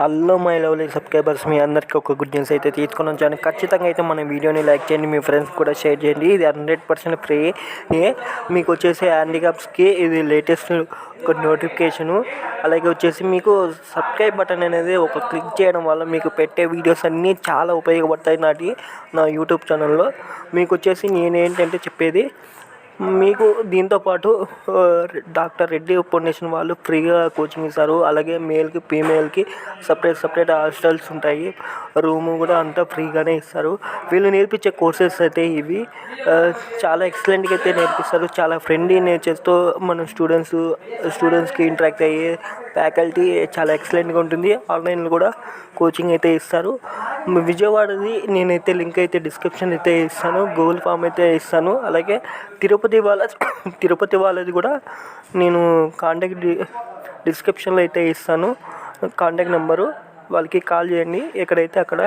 Hello my lovely subscribers మీ అందరికీ ఒక గుడ్ న్యూస్ అయితే తీసుకొని వచ్చాను ఖచ్చితంగా అయితే మన వీడియోని లైక్ చేయండి మీ ఫ్రెండ్స్ కూడా షేర్ చేయండి. ఇది హండ్రెడ్ పర్సెంట్ ఫ్రీ. మీకు వచ్చేసి హ్యాండిక్యాప్స్కి ఇది లేటెస్ట్ ఒక నోటిఫికేషను. అలాగే వచ్చేసి మీకు సబ్స్క్రైబ్ బటన్ అనేది ఒక క్లిక్ చేయడం వల్ల మీకు పెట్టే వీడియోస్ అన్నీ చాలా ఉపయోగపడతాయి నాటి నా యూట్యూబ్ ఛానల్లో. మీకు వచ్చేసి నేనేంటంటే చెప్పేది మీకు దీంతో పాటు డాక్టర్ రెడ్డి ఫౌండేషన్ వాళ్ళు ఫ్రీగా కోచింగ్ ఇస్తారు. అలాగే మేల్కి ఫీమేల్కి సపరేట్ సపరేట్ హాస్టల్స్ ఉంటాయి. రూము కూడా అంతా ఫ్రీగానే ఇస్తారు. వీళ్ళు నేర్పించే కోర్సెస్ అయితే ఇవి. చాలా ఎక్సలెంట్గా అయితే నేర్పిస్తారు. చాలా ఫ్రెండ్లీ నేచర్తో మన స్టూడెంట్స్ స్టూడెంట్స్కి ఇంటరాక్ట్ అయ్యే ఫ్యాకల్టీ చాలా ఎక్సలెంట్గా ఉంటుంది. ఆన్లైన్లో కూడా కోచింగ్ అయితే ఇస్తారు. విజయవాడది నేనైతే లింక్ అయితే డిస్క్రిప్షన్ అయితే ఇస్తాను గూగుల్ ఫామ్ అయితే ఇస్తాను. అలాగే తిరుపతి వాళ్ళ తిరుపతి వాళ్ళది కూడా నేను కాంటాక్ట్ డిస్క్రిప్షన్లో అయితే ఇస్తాను. కాంటాక్ట్ నెంబరు వాళ్ళకి కాల్ చేయండి. ఎక్కడైతే అక్కడ